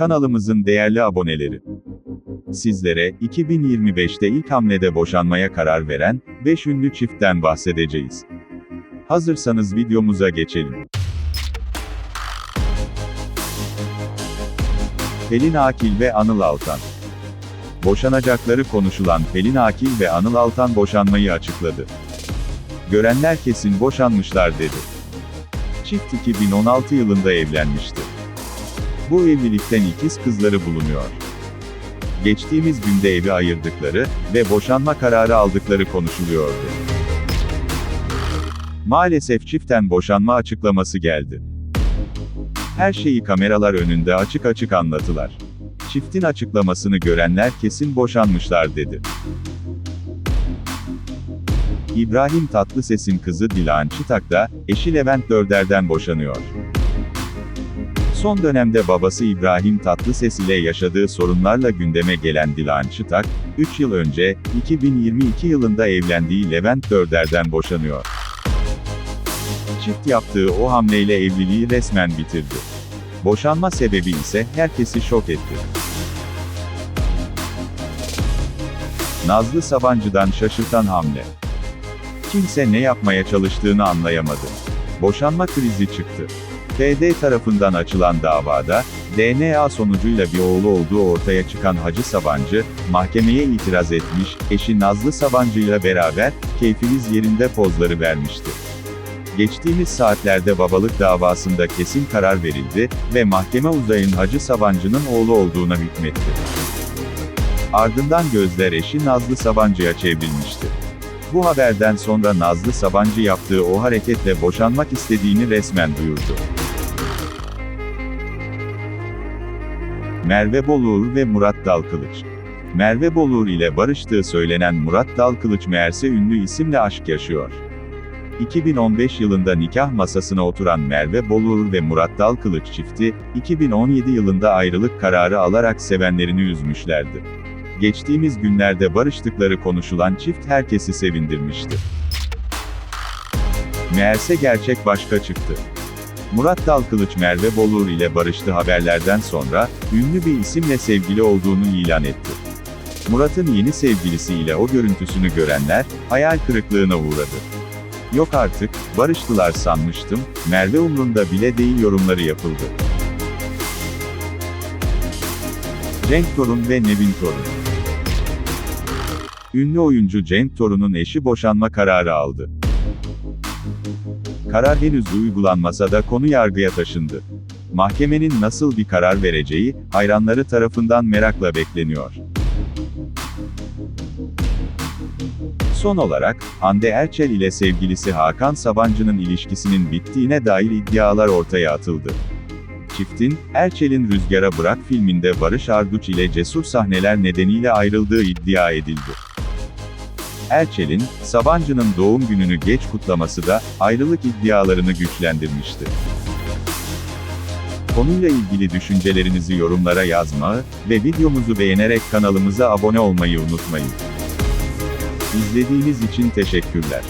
Kanalımızın değerli aboneleri. Sizlere, 2025'te ilk hamlede boşanmaya karar veren, 5 ünlü çiftten bahsedeceğiz. Hazırsanız videomuza geçelim. Pelin Akil ve Anıl Altan Boşanacakları konuşulan Pelin Akil ve Anıl Altan boşanmayı açıkladı. Görenler kesin boşanmışlar dedi. Çift 2016 yılında evlenmişti. Bu evlilikten ikiz kızları bulunuyor. Geçtiğimiz günde evi ayırdıkları ve boşanma kararı aldıkları konuşuluyordu. Maalesef çiften boşanma açıklaması geldi. Her şeyi kameralar önünde açık açık anlatılar. Çiftin açıklamasını görenler kesin boşanmışlar dedi. İbrahim Tatlıses'in kızı Dilan Çıtak da, eşi Levent Dörder'den boşanıyor. Son dönemde babası İbrahim Tatlıses ile yaşadığı sorunlarla gündeme gelen Dilan Çıtak, 3 yıl önce, 2022 yılında evlendiği Levent Dörder'den boşanıyor. Çift yaptığı o hamleyle evliliği resmen bitirdi. Boşanma sebebi ise herkesi şok etti. Nazlı Sabancı'dan şaşırtan hamle. Kimse ne yapmaya çalıştığını anlayamadı. Boşanma krizi çıktı. FD tarafından açılan davada, DNA sonucuyla bir oğlu olduğu ortaya çıkan Hacı Sabancı, mahkemeye itiraz etmiş, eşi Nazlı Sabancı ile beraber, keyfiniz yerinde pozları vermişti. Geçtiğimiz saatlerde babalık davasında kesin karar verildi ve mahkeme uzayın Hacı Sabancı'nın oğlu olduğuna hükmetti. Ardından gözler eşi Nazlı Sabancı'ya çevrilmişti. Bu haberden sonra Nazlı Sabancı yaptığı o hareketle boşanmak istediğini resmen duyurdu. Merve Boluğur ve Murat Dalkılıç Merve Boluğur ile barıştığı söylenen Murat Dalkılıç meğerse ünlü isimle aşk yaşıyor. 2015 yılında nikah masasına oturan Merve Boluğur ve Murat Dalkılıç çifti, 2017 yılında ayrılık kararı alarak sevenlerini üzmüşlerdi. Geçtiğimiz günlerde barıştıkları konuşulan çift herkesi sevindirmişti. Meğerse gerçek başka çıktı. Murat Dalkılıç Merve Boluğur ile barıştı haberlerden sonra, ünlü bir isimle sevgili olduğunu ilan etti. Murat'ın yeni sevgilisiyle o görüntüsünü görenler, hayal kırıklığına uğradı. Yok artık, barıştılar sanmıştım, Merve umrunda bile değil yorumları yapıldı. Cenk Torun ve Nevin Torun Ünlü oyuncu Cenk Torun'un eşi boşanma kararı aldı. Karar henüz uygulanmasa da konu yargıya taşındı. Mahkemenin nasıl bir karar vereceği, hayranları tarafından merakla bekleniyor. Son olarak, Hande Erçel ile sevgilisi Hakan Sabancı'nın ilişkisinin bittiğine dair iddialar ortaya atıldı. Çiftin, Erçel'in Rüzgara Bırak filminde Barış Arduç ile cesur sahneler nedeniyle ayrıldığı iddia edildi. Erçel'in, Sabancı'nın doğum gününü geç kutlaması da, ayrılık iddialarını güçlendirmişti. Konuyla ilgili düşüncelerinizi yorumlara yazmayı ve videomuzu beğenerek kanalımıza abone olmayı unutmayın. İzlediğiniz için teşekkürler.